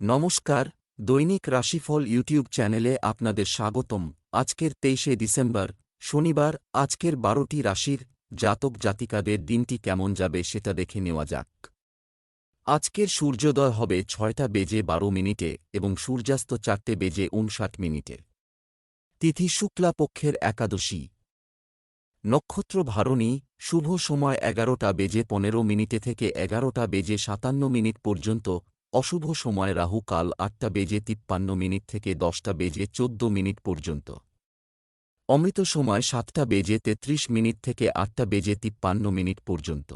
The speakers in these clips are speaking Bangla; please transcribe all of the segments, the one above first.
নমস্কার, দৈনিক রাশিফল ইউটিউব চ্যানেলে আপনাদের স্বাগতম। আজকের তেইশে ডিসেম্বর, শনিবার, আজকের বারোটি রাশির জাতক জাতিকাদের দিনটি কেমন যাবে সেটা দেখে নেওয়া যাক। আজকের সূর্যোদয় হবে ছয়টা বেজে বারো মিনিটে এবং সূর্যাস্ত চারটে বেজে উনষাট মিনিটে। তিথি শুক্লা পক্ষের একাদশী। নক্ষত্র ভারণী, শুভ সময় এগারোটা বেজে পনেরো মিনিটে থেকে এগারোটা বেজে সাতান্ন মিনিট পর্যন্ত অশুভ সময় রাহু কাল আটটা বেজে তিপ্পান্ন মিনিট থেকে দশটা বেজে চোদ্দ মিনিট পর্যন্ত। অমৃত সময় সাতটা বেজে তেত্রিশ মিনিট থেকে আটটা বেজে তিপ্পান্ন মিনিট পর্যন্ত।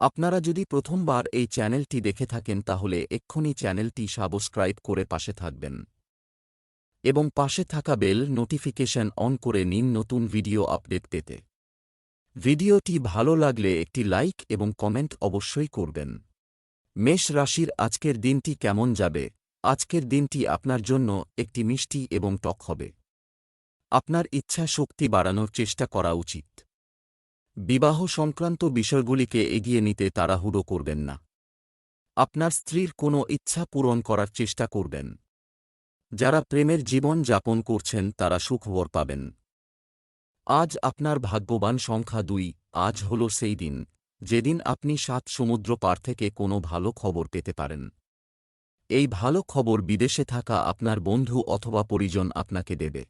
আপনারা যদি প্রথমবার এই চ্যানেলটি দেখে থাকেন তাহলে এক্ষুনি চ্যানেলটি সাবস্ক্রাইব করে পাশে থাকবেন। এবং পাশে থাকা বেল নোটিফিকেশন অন করে নিন নতুন ভিডিও আপডেট পেতে। ভিডিওটি ভালো লাগলে একটি লাইক এবং কমেন্ট অবশ্যই করবেন। মেষ রাশির আজকের দিনটি কেমন যাবে? আজকের দিনটি আপনার জন্য একটি মিষ্টি এবং টক হবে। আপনার ইচ্ছা শক্তি বাড়ানোর চেষ্টা করা উচিত। বিবাহ সংক্রান্ত বিষয়গুলিকে এগিয়ে নিতে তাড়াহুড়ো করবেন না। আপনার স্ত্রীর কোনো ইচ্ছা পূরণ করার চেষ্টা করবেন। যারা প্রেমের জীবন যাপন করছেন, তারা সুখবর পাবেন। আজ আপনার ভাগ্যবান সংখ্যা দুই, আজ হল সেই দিন। যেদিন আপনি সাত সমুদ্র পার থেকে কোনো ভালো খবর পেতে পারেন। এই ভালো খবর বিদেশে থাকা আপনার বন্ধু অথবা পরিজন আপনাকে দেবে।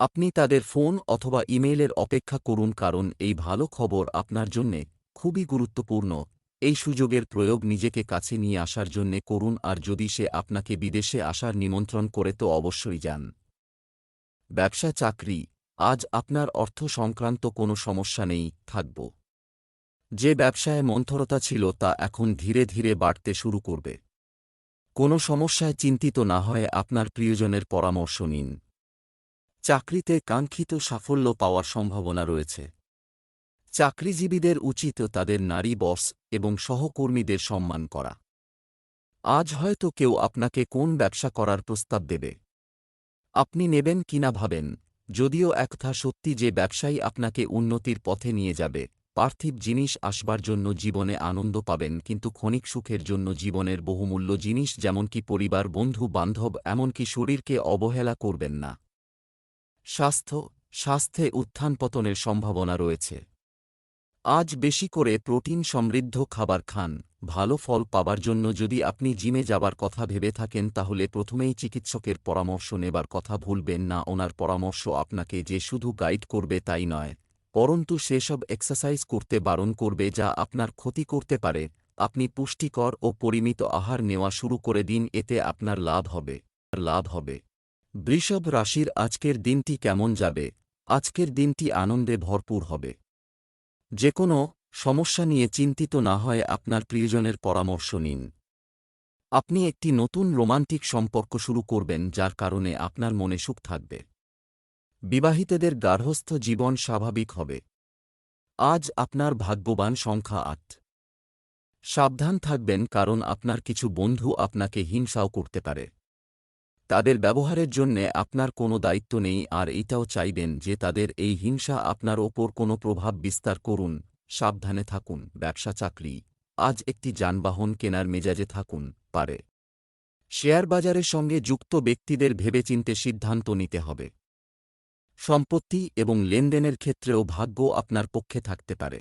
আপনি তাদের ফোন অথবা ইমেইলের অপেক্ষা করুন কারণ এই ভালো খবর আপনার জন্যে খুবই গুরুত্বপূর্ণ। এই সুযোগের প্রয়োগ নিজেকে কাছে নিয়ে আসার জন্যে করুন আর যদি সে আপনাকে বিদেশে আসার নিমন্ত্রণ করে তো অবশ্যই যান। ব্যবসা চাকরি আজ আপনার অর্থ সংক্রান্ত কোনো সমস্যা নেই, থাকব। যে ব্যবসায় মন্থরতা ছিল তা এখন ধীরে ধীরে বাড়তে শুরু করবে। কোনো সমস্যায় চিন্তিত না হয়ে আপনার প্রিয়জনের পরামর্শ নিন। চাকরিতে কাঙ্ক্ষিত সাফল্য পাওয়ার সম্ভাবনা রয়েছে। চাকরিজীবীদের উচিত তাদের নারী বস এবং সহকর্মীদের সম্মান করা। আজ হয়তো কেউ আপনাকে কোন ব্যবসা করার প্রস্তাব দেবে। আপনি নেবেন কিনা ভাবেন, যদিও একথা সত্যি যে ব্যবসায়ী আপনাকে উন্নতির পথে নিয়ে যাবে। পার্থিব জিনিস আসবার জন্য জীবনে আনন্দ পাবেন, কিন্তু ক্ষণিক সুখের জন্য জীবনের বহুমূল্য জিনিস যেমনকি পরিবার, বন্ধু, বান্ধব, এমনকি শরীরকে অবহেলা করবেন না। স্বাস্থ্য, স্বাস্থ্যে উত্থান পতনের সম্ভাবনা রয়েছে। আজ বেশি করে প্রোটিন সমৃদ্ধ খাবার খান, ভালো ফল পাবার জন্য যদি আপনি জিমে যাবার কথা ভেবে থাকেন তাহলে প্রথমেই চিকিৎসকের পরামর্শ নেবার কথা ভুলবেন না, ওনার পরামর্শ আপনাকে যে শুধু গাইড করবে তাই নয়। পরন্তু সেসব এক্সারসাইজ করতে বারণ করবে যা আপনার ক্ষতি করতে পারে। আপনি পুষ্টিকর ও পরিমিত আহার নেওয়া শুরু করে দিন, এতে আপনার লাভ হবে। লাভ হবে। বৃষভ রাশির আজকের দিনটি কেমন যাবে? আজকের দিনটি আনন্দে ভরপুর হবে। যে কোনো সমস্যা নিয়ে চিন্তিত না হয়, আপনার প্রিয়জনের পরামর্শ নিন। আপনি একটি নতুন রোমান্টিক সম্পর্ক শুরু করবেন, যার কারণে আপনার মনে সুখ থাকবে। বিবাহিতদের গার্হস্থ জীবন স্বাভাবিক হবে। আজ আপনার ভাগ্যবান সংখ্যা আট। সাবধান থাকবেন কারণ আপনার কিছু বন্ধু আপনাকে হিংসাও করতে পারে। তাদের ব্যবহারের জন্যে আপনার কোনো দায়িত্ব নেই আর এটাও চাইবেন যে তাদের এই হিংসা আপনার ওপর কোনো প্রভাব বিস্তার করুন। সাবধানে থাকুন, ব্যবসা, চাকরি। আজ একটি যানবাহন কেনার মেজাজে থাকুন, পারে। শেয়ার বাজারের সঙ্গে যুক্ত ব্যক্তিদের ভেবেচিন্তে সিদ্ধান্ত নিতে হবে। সম্পত্তি এবং লেনদেনের ক্ষেত্রেও ভাগ্য আপনার পক্ষে থাকতে পারে।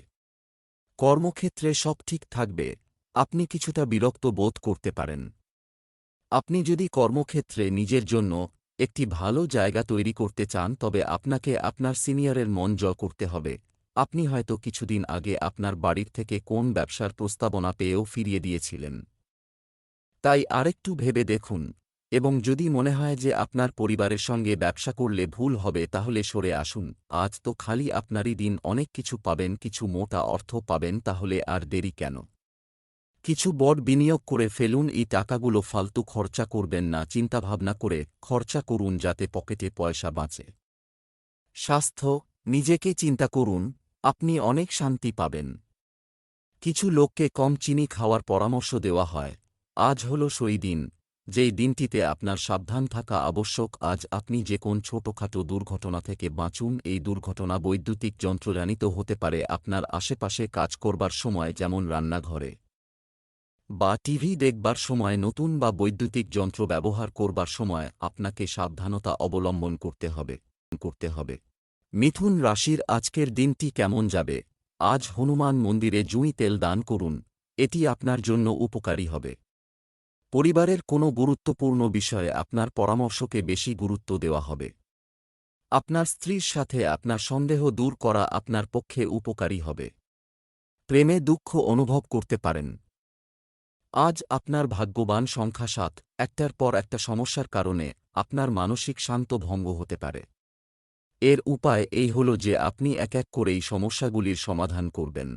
কর্মক্ষেত্রে সব ঠিক থাকবে, আপনি কিছুটা বিরক্ত বোধ করতে পারেন। আপনি যদি কর্মক্ষেত্রে নিজের জন্য একটি ভালো জায়গা তৈরি করতে চান, তবে আপনাকে আপনার সিনিয়রের মন জয় করতে হবে। আপনি হয়তো কিছুদিন আগে আপনার বাড়ির থেকে কোন ব্যবসার প্রস্তাবনা পেয়েও ফিরিয়ে দিয়েছিলেন। তাই আরেকটু ভেবে দেখুন এবং যদি মনে হয় যে আপনার পরিবারের সঙ্গে ব্যবসা করলে ভুল হবে তাহলে সরে আসুন। আজ তো খালি আপনারই দিন, অনেক কিছু পাবেন, কিছু মোটা অর্থ পাবেন, তাহলে আর দেরি কেন? কিছু বড় বিনিয়োগ করে ফেলুন, এই টাকাগুলো ফালতু খরচা করবেন না, চিন্তাভাবনা করে খরচা করুন যাতে পকেটে পয়সা বাঁচে। স্বাস্থ্য, নিজেকে চিন্তা করুন, আপনি অনেক শান্তি পাবেন। কিছু লোককে কম চিনি খাওয়ার পরামর্শ দেওয়া হয়। আজ হল সেই দিন। যেই দিনটিতে আপনার সাবধান থাকা আবশ্যক, আজ আপনি যে কোন ছোটখাটো দুর্ঘটনা থেকে বাঁচুন, এই দুর্ঘটনা বৈদ্যুতিক যন্ত্রজানিত হতে পারে আপনার আশেপাশে কাজ করবার সময়, যেমন রান্নাঘরে বা টিভি দেখবার সময়, নতুন বা বৈদ্যুতিক যন্ত্র ব্যবহার করবার সময় আপনাকে সাবধানতা অবলম্বন করতে হবে করতে হবে। মিথুন রাশির আজকের দিনটি কেমন যাবে? আজ হনুমান মন্দিরে জুঁই তেল দান করুন, এটি আপনার জন্য উপকারী হবে। পরিবারের কোনো গুরুত্বপূর্ণ বিষয়ে আপনার পরামর্শকে বেশি গুরুত্ব দেওয়া হবে। আপনার স্ত্রীর সাথে আপনার সন্দেহ দূর করা আপনার পক্ষে উপকারী হবে। প্রেমে দুঃখ অনুভব করতে পারেন। আজ আপনার ভাগ্যবান সংখ্যা সাত, একটার পর একটা সমস্যার কারণে আপনার মানসিক শান্ত ভঙ্গ হতে পারে। এর উপায় এই হল যে আপনি এক এক করেই সমস্যাগুলির সমাধান করবেন।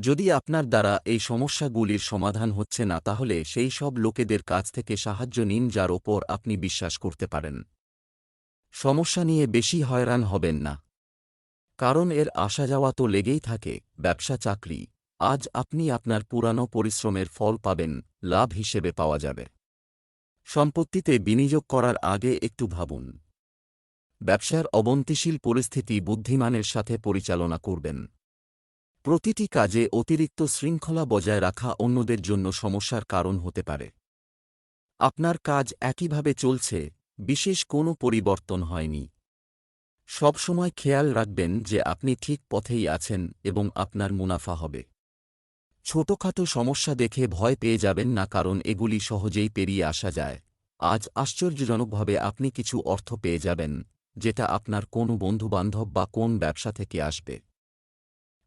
যদি আপনার দ্বারা এই সমস্যাগুলির সমাধান হচ্ছে না, তাহলে সেই সব লোকেদের কাছ থেকে সাহায্য নিন, যার ওপর আপনি বিশ্বাস করতে পারেন। সমস্যা নিয়ে বেশি হয়রান হবেন না। কারণ এর আসা যাওয়া তো লেগেই থাকে, ব্যবসা, চাকরি, আজ আপনি আপনার পুরানো পরিশ্রমের ফল পাবেন, লাভ হিসেবে পাওয়া যাবে। সম্পত্তিতে বিনিয়োগ করার আগে একটু ভাবুন। ব্যবসার অবন্তিশীল পরিস্থিতি বুদ্ধিমানের সাথে পরিচালনা করবেন। প্রতিটি কাজে অতিরিক্ত শৃঙ্খলা বজায় রাখা অন্যদের জন্য সমস্যার কারণ হতে পারে। আপনার কাজ একইভাবে চলছে, বিশেষ কোনো পরিবর্তন হয়নি। সবসময় খেয়াল রাখবেন যে আপনি ঠিক পথেই আছেন এবং আপনার মুনাফা হবে। ছোটখাটো সমস্যা দেখে ভয় পেয়ে যাবেন না কারণ এগুলি সহজেই পেরিয়ে আসা যায়। আজ আশ্চর্যজনকভাবে আপনি কিছু অর্থ পেয়ে যাবেন, যেটা আপনার কোনো বন্ধুবান্ধব বা কোন ব্যবসা থেকে আসবে।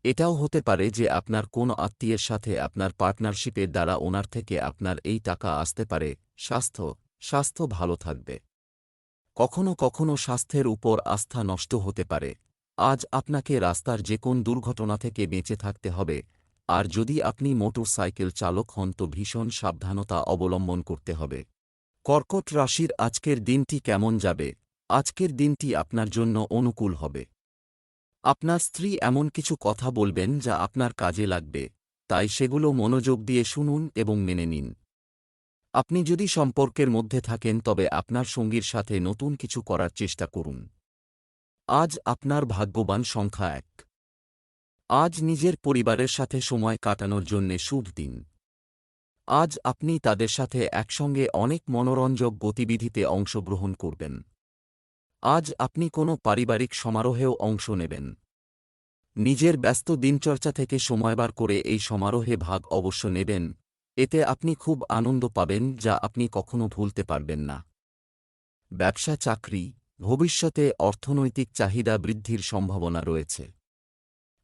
এটাও হতে পারে যে আপনার কোন আত্মীয়ের সাথে আপনার পার্টনারশিপের দ্বারা ওনার থেকে আপনার এই টাকা আসতে পারে, স্বাস্থ্য স্বাস্থ্য ভালো থাকবে। কখনো কখনো স্বাস্থ্যের উপর আস্থা নষ্ট হতে পারে। আজ আপনাকে রাস্তার যে কোন দুর্ঘটনা থেকে বেঁচে থাকতে হবে, আর যদি আপনি মোটর সাইকেল চালক হন তো ভীষণ সাবধানতা অবলম্বন করতে হবে। কর্কট রাশির আজকের দিনটি কেমন যাবে? আজকের দিনটি আপনার জন্য অনুকূল হবে। আপনার স্ত্রী এমন কিছু কথা বলবেন যা আপনার কাজে লাগবে, তাই সেগুলো মনোযোগ দিয়ে শুনুন এবং মেনে নিন। আপনি যদি সম্পর্কের মধ্যে থাকেন, তবে আপনার সঙ্গীর সাথে নতুন কিছু করার চেষ্টা করুন। আজ আপনার ভাগ্যবান সংখ্যা এক। আজ নিজের পরিবারের সাথে সময় কাটানোর জন্যে শুভ দিন। আজ আপনি তাদের সাথে একসঙ্গে অনেক মনোরঞ্জক গতিবিধিতে অংশগ্রহণ করবেন। আজ আপনি কোনো পারিবারিক সমারোহেও অংশ নেবেন। নিজের ব্যস্ত দিনচর্চা থেকে সময় বার করে এই সমারোহে ভাগ অবশ্য নেবেন। এতে আপনি খুব আনন্দ পাবেন যা আপনি কখনো ভুলতে পারবেন না। ব্যবসা চাকরি, ভবিষ্যতে অর্থনৈতিক চাহিদা বৃদ্ধির সম্ভাবনা রয়েছে।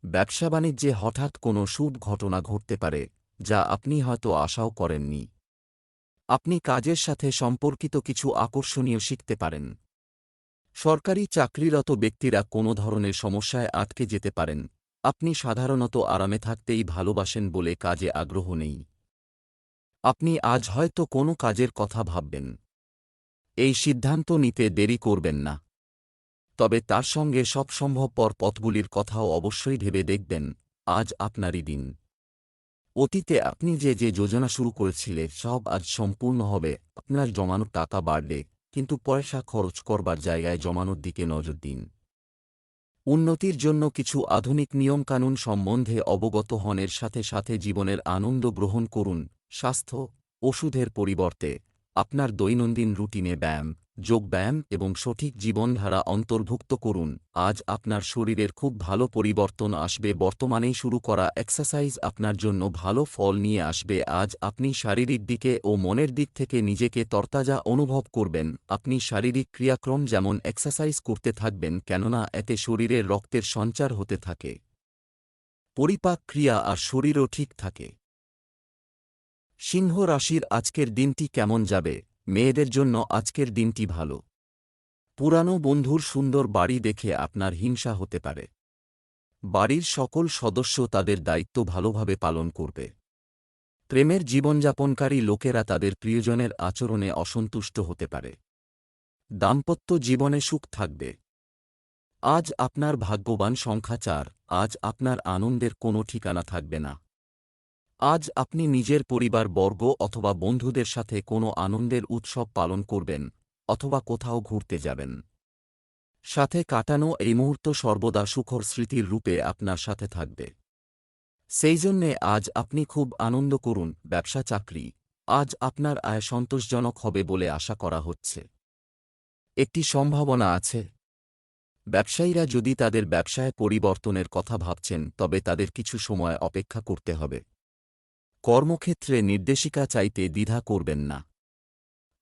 ব্যবসা বাণিজ্যে হঠাৎ কোনো শুভ ঘটনা ঘটতে পারে, যা আপনি হয়তো আশাও করেননি। আপনি কাজের সাথে সম্পর্কিত কিছু আকর্ষণীয় শিখতে পারেন। সরকারি চাকরিরত ব্যক্তিরা কোনো ধরনের সমস্যায় আটকে যেতে পারেন। আপনি সাধারণত আরামে থাকতেই ভালোবাসেন বলে কাজে আগ্রহ নেই। আপনি আজ হয়তো কোনো কাজের কথা ভাববেন। এই সিদ্ধান্ত নিতে দেরি করবেন না। তবে তার সঙ্গে সব সম্ভবপর পথগুলির কথাও অবশ্যই ভেবে দেখবেন, আজ আপনারই দিন। অতীতে আপনি যে যে যোজনা শুরু করেছিলেন সব আজ সম্পূর্ণ হবে, আপনার জমানো টাকা বাড়লে। কিন্তু পয়সা খরচ করবার জায়গায় জমানোর দিকে নজর দিন। উন্নতির জন্য কিছু আধুনিক নিয়মকানুন সম্বন্ধে অবগত হনের সাথে সাথে জীবনের আনন্দ গ্রহণ করুন। স্বাস্থ্য, ওষুধের পরিবর্তে আপনার দৈনন্দিন রুটিনে ব্যায়াম যোগব্যায়াম এবং সঠিক জীবনধারা অন্তর্ভুক্ত করুন। আজ আপনার শরীরের খুব ভালো পরিবর্তন আসবে। বর্তমানেই শুরু করা এক্সারসাইজ আপনার জন্য ভালো ফল নিয়ে আসবে। আজ আপনি শারীরিক দিকে ও মনের দিক থেকে নিজেকে তরতাজা অনুভব করবেন। আপনি শারীরিক ক্রিয়াক্রম যেমন এক্সারসাইজ করতে থাকবেন, কেননা এতে শরীরের রক্তের সঞ্চার হতে থাকে। পরিপাক ক্রিয়া আর শরীরও ঠিক থাকে। সিংহ রাশির আজকের দিনটি কেমন যাবে? মেয়েদের জন্য আজকের দিনটি ভালো। পুরানো বন্ধুর সুন্দর বাড়ি দেখে আপনার হিংসা হতে পারে। বাড়ির সকল সদস্য তাদের দায়িত্ব ভালোভাবে পালন করবে। প্রেমের জীবনযাপনকারী লোকেরা তাদের প্রিয়জনের আচরণে অসন্তুষ্ট হতে পারে। দাম্পত্য জীবনে সুখ থাকবে। আজ আপনার ভাগ্যবান সংখ্যা চার, আজ আপনার আনন্দের কোনো ঠিকানা থাকবে না। আজ আপনি নিজের পরিবার, বর্গ অথবা বন্ধুদের সাথে কোনো আনন্দের উৎসব পালন করবেন অথবা কোথাও ঘুরতে যাবেন। সাথে কাটানো এই মুহূর্ত সর্বদা সুখর স্মৃতির রূপে আপনার সাথে থাকবে। সেই জন্যে আজ আপনি খুব আনন্দ করুন, ব্যবসা, চাকরি। আজ আপনার আয় সন্তোষজনক হবে বলে আশা করা হচ্ছে। একটি সম্ভাবনা আছে। ব্যবসায়ীরা যদি তাদের ব্যবসায় পরিবর্তনের কথা ভাবছেন, তবে তাদের কিছু সময় অপেক্ষা করতে হবে। কর্মক্ষেত্রে নির্দেশিকা চাইতে দ্বিধা করবেন না।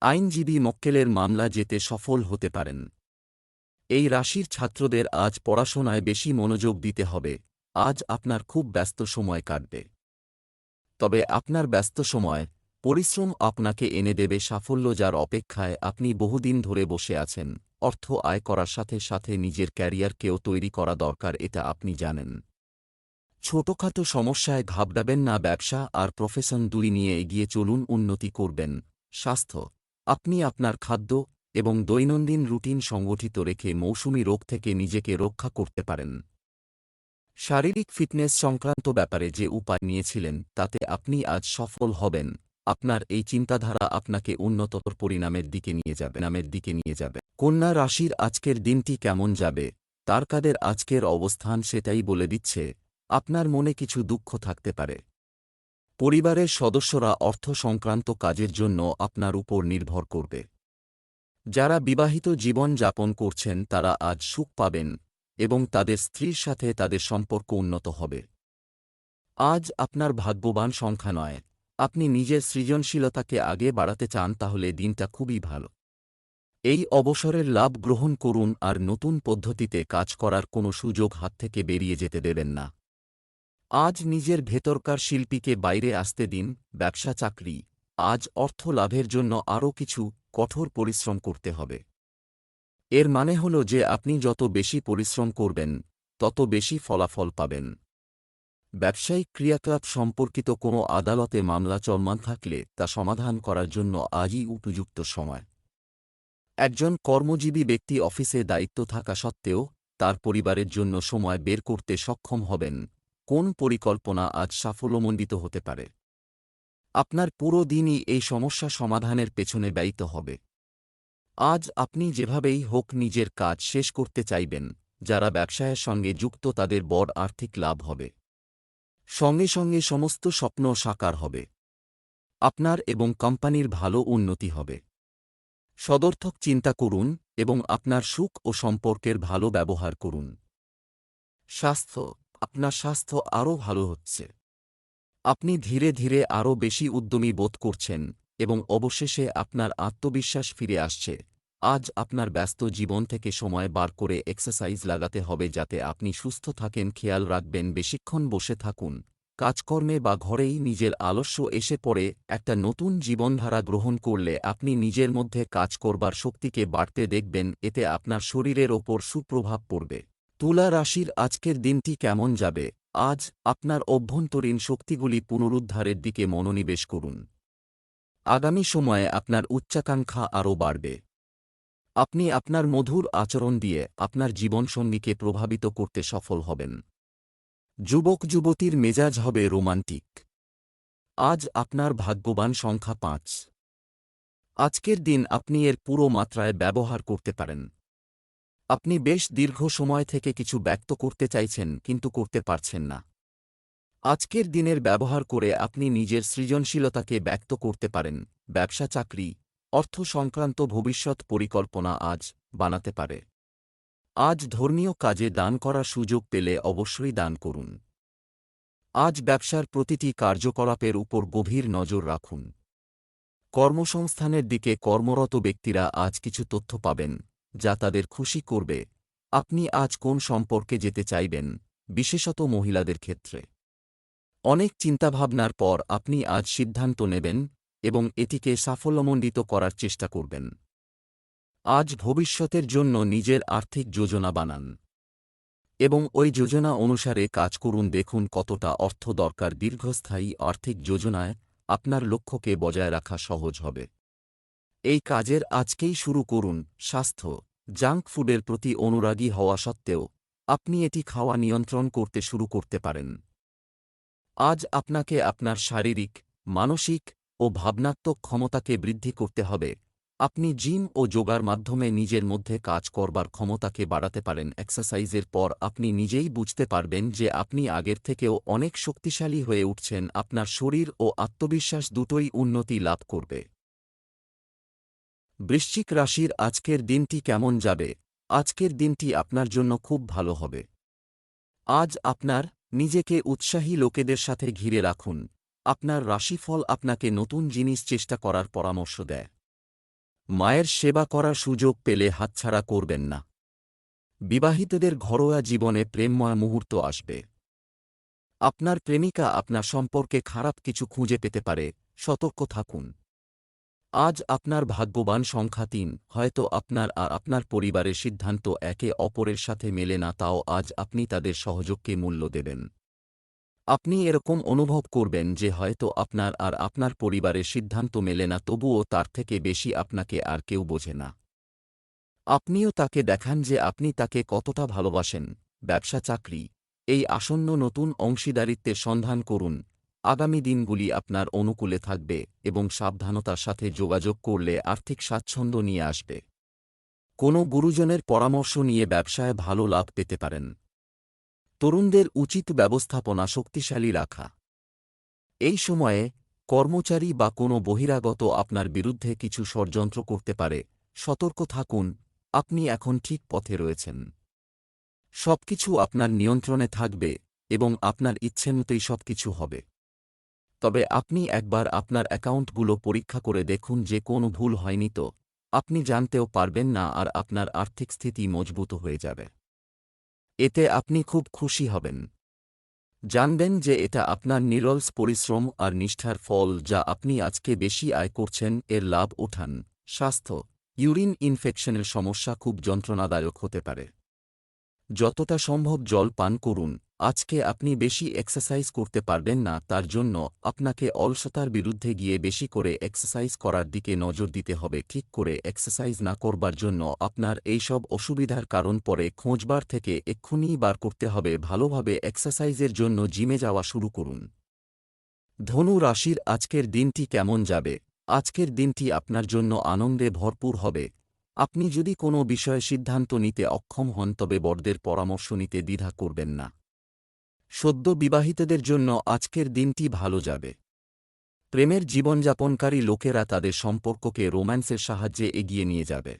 আইনজীবী মক্কেলের মামলা যেতে সফল হতে পারেন। এই রাশির ছাত্রদের আজ পড়াশোনায় বেশি মনোযোগ দিতে হবে। আজ আপনার খুব ব্যস্ত সময় কাটবে। তবে আপনার ব্যস্ত সময়, পরিশ্রম আপনাকে এনে দেবে সাফল্য যার অপেক্ষায় আপনি বহুদিন ধরে বসে আছেন। অর্থ আয় করার সাথে সাথে নিজের ক্যারিয়ারকেও তৈরি করা দরকার, এটা আপনি জানেন। ছোটখাটো সমস্যায় ঘাবড়াবেন না ব্যবসা আর প্রফেশন দুই নিয়ে এগিয়ে চলুন উন্নতি করবেন। স্বাস্থ্য। আপনি আপনার খাদ্য এবং দৈনন্দিন রুটিন সংগঠিত রেখে মৌসুমি রোগ থেকে নিজেকে রক্ষা করতে পারেন। শারীরিক ফিটনেস সংক্রান্ত ব্যাপারে যে উপায় নিয়েছিলেন, তাতে আপনি আজ সফল হবেন। আপনার এই চিন্তাধারা আপনাকে উন্নততর পরিণামের দিকে নিয়ে যাবে। নামের দিকে নিয়ে যাবে। কন্যা রাশির আজকের দিনটি কেমন যাবে? তার কাদের আজকের অবস্থান সেটাই বলে দিচ্ছে। আপনার মনে কিছু দুঃখ থাকতে পারে। পরিবারের সদস্যরা অর্থ সংক্রান্ত কাজের জন্য আপনার উপর নির্ভর করবে। যারা বিবাহিত জীবন যাপন করছেন, তারা আজ সুখ পাবেন এবং তাদের স্ত্রীর সাথে তাদের সম্পর্ক উন্নত হবে। আজ আপনার ভাগ্যবান সংখ্যা নয়। আপনি নিজের সৃজনশীলতাকে আগে বাড়াতে চান, তাহলে দিনটা খুবই ভালো। এই অবসরের লাভ গ্রহণ করুন, আর নতুন পদ্ধতিতে কাজ করার কোনো সুযোগ হাত থেকে বেরিয়ে যেতে দেবেন না। আজ নিজের ভেতরকার শিল্পীকে বাইরে আসতে দিন, ব্যবসা চাকরি। আজ অর্থ লাভের জন্য আরও কিছু কঠোর পরিশ্রম করতে হবে। এর মানে হল যে আপনি যত বেশি পরিশ্রম করবেন, তত বেশি ফলাফল পাবেন। ব্যবসায়িক ক্রিয়াকলাপ সম্পর্কিত কোনো আদালতে মামলা চলমান থাকলে তা সমাধান করার জন্য আজই উপযুক্ত সময়। একজন কর্মজীবী ব্যক্তি অফিসে দায়িত্ব থাকা সত্ত্বেও তার পরিবারের জন্য সময় বের করতে সক্ষম হবেন। কোন পরিকল্পনা আজ সাফল্যমণ্ডিত হতে পারে? আপনার পুরো দিনই এই সমস্যা সমাধানের পেছনে ব্যয়িত হবে। আজ আপনি যেভাবেই হোক নিজের কাজ শেষ করতে চাইবেন, যারা ব্যবসায়ের সঙ্গে যুক্ত তাদের বড় আর্থিক লাভ হবে। সঙ্গে সঙ্গে সমস্ত স্বপ্ন সাকার হবে। আপনার এবং কোম্পানির ভালো উন্নতি হবে। সদর্থক চিন্তা করুন এবং আপনার সুখ ও সম্পর্কের ভালো ব্যবহার করুন। স্বাস্থ্য আপনার স্বাস্থ্য আরও ভালো হচ্ছে। আপনি ধীরে ধীরে আরও বেশি উদ্যমী বোধ করছেন এবং অবশেষে আপনার আত্মবিশ্বাস ফিরে আসছে। আজ আপনার ব্যস্ত জীবন থেকে সময় বার করে এক্সারসাইজ লাগাতে হবে যাতে আপনি সুস্থ থাকেন, খেয়াল রাখবেন, বেশিক্ষণ বসে থাকুন। কাজকর্মে বা ঘরেই নিজের আলস্য এসে পড়ে, একটা নতুন জীবনধারা গ্রহণ করলে আপনি নিজের মধ্যে কাজ করবার শক্তিকে বাড়তে দেখবেন, এতে আপনার শরীরের ওপর সুপ্রভাব পড়বে। তুলা রাশির আজকের দিনটি কেমন যাবে? আজ আপনার অভ্যন্তরীণ শক্তিগুলি পুনরুদ্ধারের দিকে মনোনিবেশ করুন। আগামী সময়ে আপনার উচ্চাকাঙ্ক্ষা আরও বাড়বে। আপনি আপনার মধুর আচরণ দিয়ে আপনার জীবনসঙ্গীকে প্রভাবিত করতে সফল হবেন। যুবক যুবতীর মেজাজ হবে রোমান্টিক। আজ আপনার ভাগ্যবান সংখ্যা পাঁচ। আজকের দিন আপনি এর পুরো মাত্রায় ব্যবহার করতে পারেন। আপনি বেশ দীর্ঘ সময় থেকে কিছু ব্যক্ত করতে চাইছেন, কিন্তু করতে পারছেন না। আজকের দিনের ব্যবহার করে আপনি নিজের সৃজনশীলতাকে ব্যক্ত করতে পারেন, ব্যবসা চাকরি, অর্থ সংক্রান্ত ভবিষ্যৎ পরিকল্পনা আজ বানাতে পারে। আজ ধর্মীয় কাজে দান করার সুযোগ পেলে অবশ্যই দান করুন। আজ ব্যবসার প্রতিটি কার্যকলাপের উপর গভীর নজর রাখুন। কর্মসংস্থানের দিকে কর্মরত ব্যক্তিরা আজ কিছু তথ্য পাবেন। যা তাদের খুশি করবে। আপনি আজ কোন সম্পর্কে যেতে চাইবেন, বিশেষত মহিলাদের ক্ষেত্রে? অনেক চিন্তাভাবনার পর আপনি আজ সিদ্ধান্ত নেবেন এবং এটিকে সাফল্যমণ্ডিত করার চেষ্টা করবেন। আজ ভবিষ্যতের জন্য নিজের আর্থিক যোজনা বানান এবং ওই যোজনা অনুসারে কাজ করুন। দেখুন কতটা অর্থ দরকার। দীর্ঘস্থায়ী আর্থিক যোজনায় আপনার লক্ষ্যকে বজায় রাখা সহজ হবে। এই কাজের আজকেই শুরু করুন। স্বাস্থ্য জাঙ্ক ফুডের প্রতি অনুরাগী হওয়া সত্ত্বেও, আপনি এটি খাওয়া নিয়ন্ত্রণ করতে শুরু করতে পারেন। আজ আপনাকে আপনার শারীরিক, মানসিক ও ভাবনাত্মক ক্ষমতাকে বৃদ্ধি করতে হবে। আপনি জিম ও যোগার মাধ্যমে নিজের মধ্যে কাজ করবার ক্ষমতাকে বাড়াতে পারেন। এক্সারসাইজের পর আপনি নিজেই বুঝতে পারবেন যে আপনি আগের থেকেও অনেক শক্তিশালী হয়ে উঠছেন। আপনার শরীর ও আত্মবিশ্বাস দুটোই উন্নতি লাভ করবে। বৃশ্চিক রাশির আজকের দিনটি কেমন যাবে? আজকের দিনটি আপনার জন্য খুব ভালো হবে। আজ আপনার নিজেকে উৎসাহী লোকেদের সাথে ঘিরে রাখুন। আপনার রাশিফল আপনাকে নতুন জিনিস চেষ্টা করার পরামর্শ দেয়। মায়ের সেবা করার সুযোগ পেলে হাতছাড়া করবেন না। বিবাহিতদের ঘরোয়া জীবনে প্রেমময় মুহূর্ত আসবে। আপনার প্রেমিকা আপনার সম্পর্কে খারাপ কিছু খুঁজে পেতে পারে। সতর্ক থাকুন। আজ আপনার ভাগ্যবান সংখ্যা তিন, হয়তো আপনার আর আপনার পরিবারের সিদ্ধান্ত একে অপরের সাথে মেলে না, তাও আজ আপনি তাদের সহযোগকে মূল্য দেবেন। আপনি এরকম অনুভব করবেন যে হয়তো আপনার আর আপনার পরিবারের সিদ্ধান্ত মেলে না, তবুও তার থেকে বেশি আপনাকে আর কেউ বোঝে না। আপনিও তাকে দেখান যে আপনি তাকে কতটা ভালোবাসেন। ব্যবসা চাকরি, এই আসন্ন নতুন অংশীদারিত্বের সন্ধান করুন। আগামী দিনগুলি আপনার অনুকূলে থাকবে এবং সাবধানতার সাথে যোগাযোগ করলে আর্থিক স্বাচ্ছন্দ্য নিয়ে আসবে। কোনো গুরুজনের পরামর্শ নিয়ে ব্যবসায় ভালো লাভ পেতে পারেন। তরুণদের উচিত ব্যবস্থাপনা শক্তিশালী রাখা। এই সময়ে কর্মচারী বা কোনো বহিরাগত আপনার বিরুদ্ধে কিছু ষড়যন্ত্র করতে পারে, সতর্ক থাকুন, আপনি এখন ঠিক পথে রয়েছেন। সবকিছু আপনার নিয়ন্ত্রণে থাকবে এবং আপনার ইচ্ছেমতোই সবকিছু হবে। তবে আপনি একবার আপনার অ্যাকাউন্টগুলো পরীক্ষা করে দেখুন যে কোনো ভুল হয়নি তো। আপনি জানতেও পারবেন না আর আপনার আর্থিক স্থিতি মজবুত হয়ে যাবে। এতে আপনি খুব খুশি হবেন। জানবেন যে এটা আপনার নিরলস পরিশ্রম আর নিষ্ঠার ফল যা আপনি আজকে বেশি আয় করছেন, এর লাভ ওঠান। স্বাস্থ্য। ইউরিন ইনফেকশনের সমস্যা খুব যন্ত্রণাদায়ক হতে পারে। যতটা সম্ভব জল পান করুন। আজকে আপনি বেশি এক্সারসাইজ করতে পারবেন না, তার জন্য আপনাকে অলসতার বিরুদ্ধে গিয়ে বেশি করে এক্সারসাইজ করার দিকে নজর দিতে হবে। ঠিক করে এক্সারসাইজ না করবার জন্য আপনার এইসব অসুবিধার কারণ পরে খোঁজবার থেকে এক্ষুনি বার করতে হবে। ভালোভাবে এক্সারসাইজের জন্য জিমে যাওয়া শুরু করুন। ধনু রাশির আজকের দিনটি কেমন যাবে? আজকের দিনটি আপনার জন্য আনন্দে ভরপুর হবে। আপনি যদি কোনো বিষয়ে সিদ্ধান্ত নিতে অক্ষম হন, তবে বড়দের পরামর্শ নিতে দ্বিধা করবেন না। সদ্য বিবাহিতদের জন্য আজকের দিনটি ভালো যাবে। প্রেমের জীবনযাপনকারী লোকেরা তাদের সম্পর্ককে রোম্যান্সের সাহায্যে এগিয়ে নিয়ে যাবে।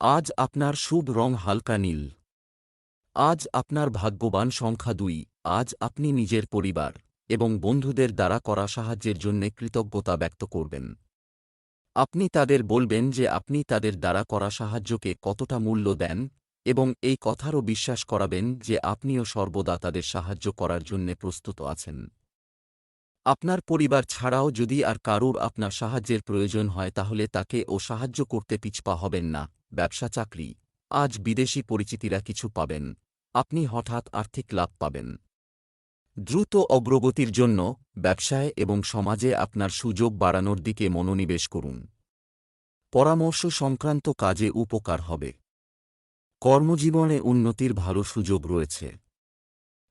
আজ আপনার শুভ রং হালকা নীল। আজ আপনার ভাগ্যবান সংখ্যা দুই। আজ আপনি নিজের পরিবার এবং বন্ধুদের দ্বারা করা সাহায্যের জন্য কৃতজ্ঞতা ব্যক্ত করবেন। আপনি তাদের বলবেন যে আপনি তাদের দ্বারা করা সাহায্যকে কতটা মূল্য দেন এবং এই কথারও বিশ্বাস করাবেন যে আপনিও সর্বদা তাদের সাহায্য করার জন্যে প্রস্তুত আছেন। আপনার পরিবার ছাড়াও যদি আর কারুর আপনার সাহায্যের প্রয়োজন হয় তাহলে তাকে ও সাহায্য করতে পিছপা হবেন না, ব্যবসা চাকরি, আজ বিদেশি পরিচিতিরা কিছু পাবেন, আপনি হঠাৎ আর্থিক লাভ পাবেন। দ্রুত অগ্রগতির জন্য ব্যবসায় এবং সমাজে আপনার সুযোগ বাড়ানোর দিকে মনোনিবেশ করুন। পরামর্শ সংক্রান্ত কাজে উপকার হবে। কর্মজীবনে উন্নতির ভালো সুযোগ রয়েছে।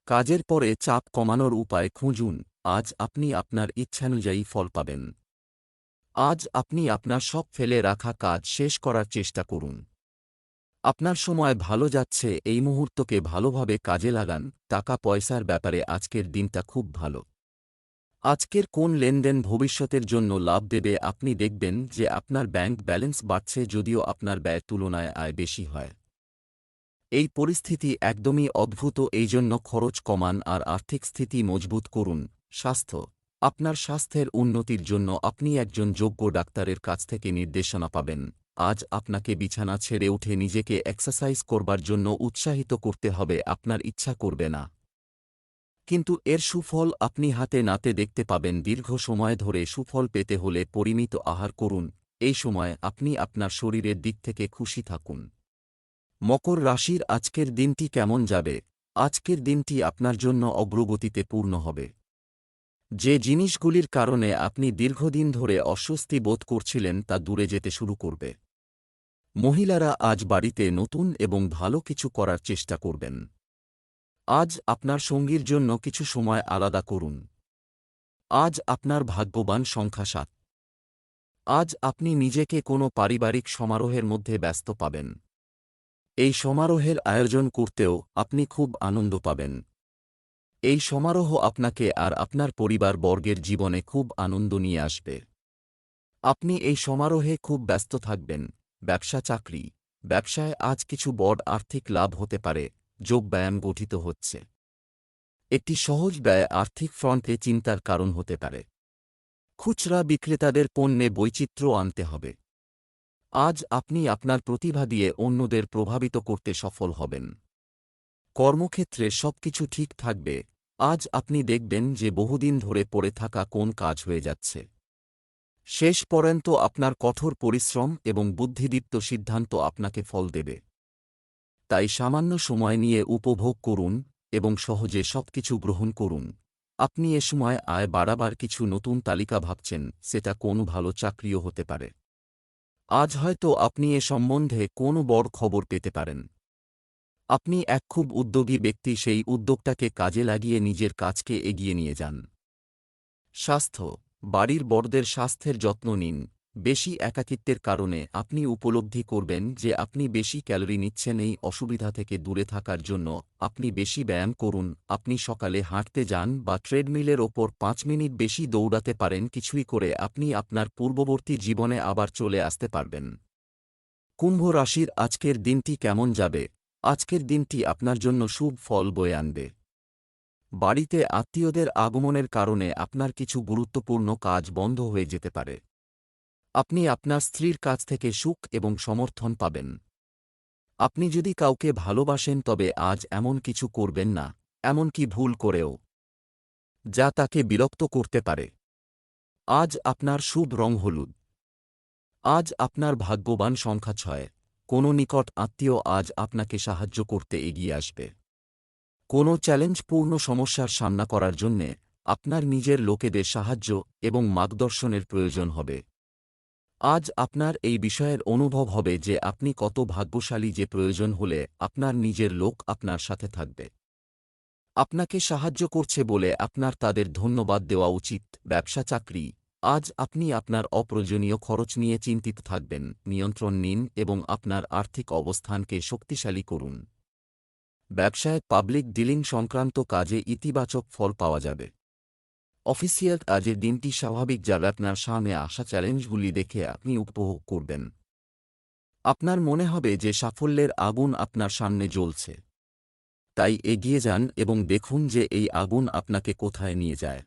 কাজের পরে চাপ কমানোর উপায় খুঁজুন। আজ আপনি আপনার ইচ্ছানুযায়ী ফল পাবেন। আজ আপনি আপনার সব ফেলে রাখা কাজ শেষ করার চেষ্টা করুন। আপনার সময় ভালো যাচ্ছে, এই মুহূর্তকে ভালোভাবে কাজে লাগান। টাকা পয়সার ব্যাপারে আজকের দিনটা খুব ভালো। আজকের কোন লেনদেন ভবিষ্যতের জন্য লাভ দেবে আপনি দেখবেন যে আপনার ব্যাংক ব্যালেন্স বাড়ছে যদিও আপনার ব্যয় তুলনায় আয় বেশি হয়। এই পরিস্থিতি একদমই অদ্ভুত এই জন্য খরচ কমান আর আর্থিক স্থিতি মজবুত করুন। স্বাস্থ্য। আপনার স্বাস্থ্যের উন্নতির জন্য আপনি একজন যোগ্য ডাক্তারের কাছ থেকে নির্দেশনা পাবেন। আজ আপনাকে বিছানা ছেড়ে উঠে নিজেকে এক্সারসাইজ করবার জন্য উৎসাহিত করতে হবে, আপনার ইচ্ছা করবে না। কিন্তু এর সুফল আপনি হাতে নাতে দেখতে পাবেন, দীর্ঘ সময় ধরে সুফল পেতে হলে পরিমিত আহার করুন। এই সময় আপনি আপনার শরীরের দিক থেকে খুশি থাকুন। মকর রাশির আজকের দিনটি কেমন যাবে? আজকের দিনটি আপনার জন্য অগ্রগতিতে পূর্ণ হবে। যে জিনিসগুলির কারণে আপনি দীর্ঘদিন ধরে অস্বস্তি বোধ করছিলেন তা দূরে যেতে শুরু করবে। মহিলারা আজ বাড়িতে নতুন এবং ভালো কিছু করার চেষ্টা করবেন। আজ আপনার সঙ্গীর জন্য কিছু সময় আলাদা করুন। আজ আপনার ভাগ্যবান সংখ্যা সাত। আজ আপনি নিজেকে কোনো পারিবারিক সমারোহের মধ্যে ব্যস্ত পাবেন। এই সমারোহের আয়োজন করতেও আপনি খুব আনন্দ পাবেন। এই সমারোহ আপনাকে আর আপনার পরিবার বর্গের জীবনে খুব আনন্দ নিয়ে আসবে। আপনি এই সমারোহে খুব ব্যস্ত থাকবেন, ব্যবসা চাকরি, ব্যবসায় আজ কিছু বড় আর্থিক লাভ হতে পারে, যোগ ব্যায়াম গঠিত হচ্ছে। একটি সহজ ব্যয় আর্থিক ফ্রন্টে চিন্তার কারণ হতে পারে। খুচরা বিক্রেতাদের পণ্যে বৈচিত্র্য আনতে হবে। আজ আপনি আপনার প্রতিভা দিয়ে অন্যদের প্রভাবিত করতে সফল হবেন। কর্মক্ষেত্রে সবকিছু ঠিক থাকবে। আজ আপনি দেখবেন যে বহুদিন ধরে পড়ে থাকা কোন কাজ হয়ে যাচ্ছে। শেষ পর্যন্ত আপনার কঠোর পরিশ্রম এবং বুদ্ধিদীপ্ত সিদ্ধান্ত আপনাকে ফল দেবে। তাই সামান্য সময় নিয়ে উপভোগ করুন এবং সহজে সবকিছু গ্রহণ করুন। আপনি এ সময় আয় বাড়াবার কিছু নতুন তালিকা ভাবছেন, সেটা কোনো ভালো চাকরিও হতে পারে। আজ হয়তো আপনি এ সম্বন্ধে কোনো বড় খবর পেতে পারেন। আপনি এক খুব উদ্যোগী ব্যক্তি, সেই উদ্যোগটাকে কাজে লাগিয়ে নিজের কাজকে এগিয়ে নিয়ে যান। স্বাস্থ্য, বাড়ির বড়দের স্বাস্থ্যের যত্ন নিন। বেশি একাকিত্বের কারণে আপনি উপলব্ধি করবেন যে আপনি বেশি ক্যালোরি নিচ্ছেন এই অসুবিধা থেকে দূরে থাকার জন্য। আপনি বেশি ব্যায়াম করুন, আপনি সকালে হাঁটতে যান বা ট্রেডমিলের ওপর পাঁচ মিনিট বেশি দৌড়াতে পারেন কিছুই করে আপনি আপনার পূর্ববর্তী জীবনে আবার চলে আসতে পারবেন। কুম্ভ রাশির আজকের দিনটি কেমন যাবে? আজকের দিনটি আপনার জন্য শুভ ফল বয়ে আনবে। বাড়িতে আত্মীয়দের আগমনের কারণে আপনার কিছু গুরুত্বপূর্ণ কাজ বন্ধ হয়ে যেতে পারে। আপনি আপনার স্ত্রীর কাছ থেকে সুখ এবং সমর্থন পাবেন। আপনি যদি কাউকে ভালোবাসেন তবে আজ এমন কিছু করবেন না এমনকি ভুল করেও। যা তাকে বিরক্ত করতে পারে। আজ আপনার শুভ রং হলুদ। আজ আপনার ভাগ্যবান সংখ্যা ছয়। কোনো নিকট আত্মীয় আজ আপনাকে সাহায্য করতে এগিয়ে আসবে। কোনো চ্যালেঞ্জপূর্ণ সমস্যার সামনা করার জন্যে আপনার নিজের লোকেদের সাহায্য এবং মার্গদর্শনের প্রয়োজন হবে। আজ আপনার এই বিষয়ের অনুভব হবে যে আপনি কত ভাগ্যশালী যে প্রয়োজন হলে আপনার নিজের লোক আপনার সাথে থাকবে। আপনাকে সাহায্য করছে বলে আপনার তাদের ধন্যবাদ দেওয়া উচিত। ব্যবসা চাকরি। আজ আপনি আপনার অপ্রয়োজনীয় খরচ নিয়ে চিন্তিত থাকবেন। নিয়ন্ত্রণ নিন এবং আপনার আর্থিক অবস্থানকে শক্তিশালী করুন। ব্যবসায় পাবলিক ডিলিং সংক্রান্ত কাজে ইতিবাচক ফল পাওয়া যাবে। অফিসিয়াল কাজের দিনটি স্বাভাবিক যাবে আপনার সামনে আসা চ্যালেঞ্জগুলি দেখে আপনি উপভোগ করবেন। আপনার মনে হবে যে সাফল্যের আগুন আপনার সামনে জ্বলছে। তাই এগিয়ে যান এবং দেখুন যে এই আগুন আপনাকে কোথায় নিয়ে যায়।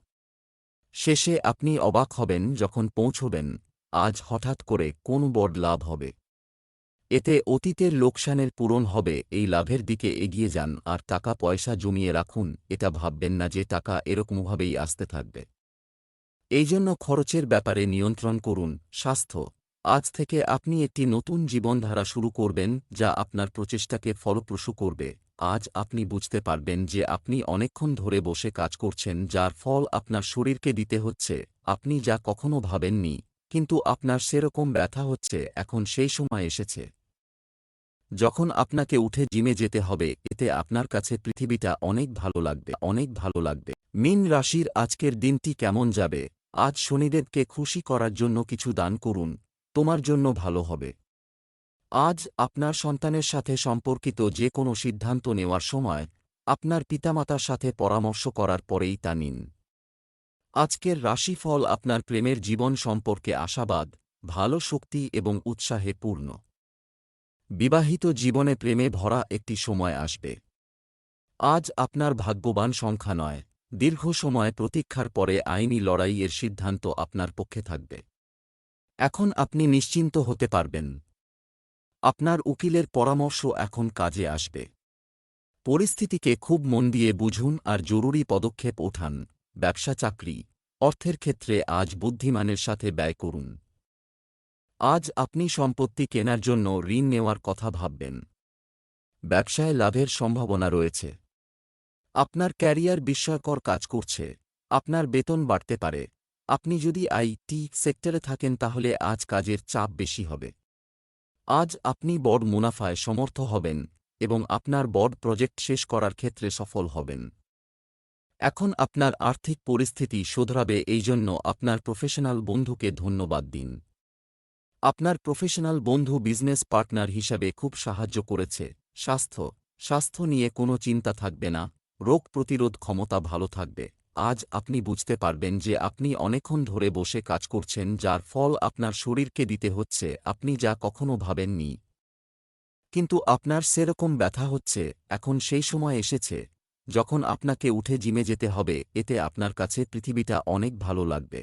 শেষে আপনি অবাক হবেন যখন পৌঁছবেন, আজ হঠাৎ করে কোন বড় লাভ হবে। এতে অতীতের লোকসানের পূরণ হবে, এই লাভের দিকে এগিয়ে যান আর টাকা পয়সা জমিয়ে রাখুন, এটা ভাববেন না যে টাকা এরকমভাবেই আসতে থাকবে। এই জন্য খরচের ব্যাপারে নিয়ন্ত্রণ করুন, স্বাস্থ্য। আজ থেকে আপনি একটি নতুন জীবনধারা শুরু করবেন, যা আপনার প্রচেষ্টাকে ফলপ্রসূ করবে। আজ আপনি বুঝতে পারবেন যে আপনি অনেকক্ষণ ধরে বসে কাজ করছেন, যার ফল আপনার শরীরকে দিতে হচ্ছে। আপনি যা কখনো ভাবেননি, কিন্তু আপনার সেরকম ব্যথা হচ্ছে, এখন সেই সময় এসেছে। যখন আপনাকে উঠে জিমে যেতে হবে, এতে আপনার কাছে পৃথিবীটা অনেক ভালো লাগবে, অনেক ভালো লাগবে। মিন রাশির আজকের দিনটি কেমন যাবে? আজ শনিদেবকে খুশি করার জন্য কিছু দান করুন, তোমার জন্য ভালো হবে। আজ আপনার সন্তানের সাথে সম্পর্কিত যে কোনো সিদ্ধান্ত নেওয়ার সময়, আপনার পিতামাতার সাথে পরামর্শ করার পরেই তা নিন। আজকের রাশিফল আপনার প্রেমের জীবন সম্পর্কে আশাবাদ, ভালো শক্তি এবং উৎসাহে পূর্ণ। বিবাহিত জীবনে প্রেমে ভরা একটি সময় আসবে। আজ আপনার ভাগ্যবান সংখ্যা নয়। দীর্ঘ সময় প্রতীক্ষার পরে আইনি লড়াইয়ের সিদ্ধান্ত আপনার পক্ষে থাকবে। এখন আপনি নিশ্চিন্ত হতে পারবেন। আপনার উকিলের পরামর্শ এখন কাজে আসবে। পরিস্থিতিকে খুব মন দিয়ে বুঝুন আর জরুরি পদক্ষেপ ওঠান। ব্যবসা চাকরি, অর্থের ক্ষেত্রে আজ বুদ্ধিমানের সাথে ব্যয় করুন। আজ আপনি সম্পত্তি কেনার জন্য ঋণ নেওয়ার কথা ভাববেন। ব্যবসায় লাভের সম্ভাবনা রয়েছে। আপনার ক্যারিয়ার বিস্ময়কর কাজ করছে। আপনার বেতন বাড়তে পারে। আপনি যদি আইটি সেক্টরে থাকেন তাহলে আজ কাজের চাপ বেশি হবে। আজ আপনি বড় মুনাফায় সমর্থ হবেন এবং আপনার বড় প্রজেক্ট শেষ করার ক্ষেত্রে সফল হবেন। এখন আপনার আর্থিক পরিস্থিতি শোধরাবে এই জন্য আপনার প্রফেশনাল বন্ধুকে ধন্যবাদ দিন। আপনার প্রফেশনাল বন্ধু বিজনেস পার্টনার হিসাবে খুব সাহায্য করেছে। স্বাস্থ্য। স্বাস্থ্য নিয়ে কোনো চিন্তা থাকবে না। রোগ প্রতিরোধ ক্ষমতা ভালো থাকবে। আজ আপনি বুঝতে পারবেন যে আপনি অনেকক্ষণ ধরে বসে কাজ করছেন যার ফল আপনার শরীরকে দিতে হচ্ছে, আপনি যা কখনো ভাবেননি। কিন্তু আপনার সেরকম ব্যথা হচ্ছে, এখন সেই সময় এসেছে। যখন আপনাকে উঠে জিমে যেতে হবে, এতে আপনার কাছে পৃথিবীটা অনেক ভালো লাগবে।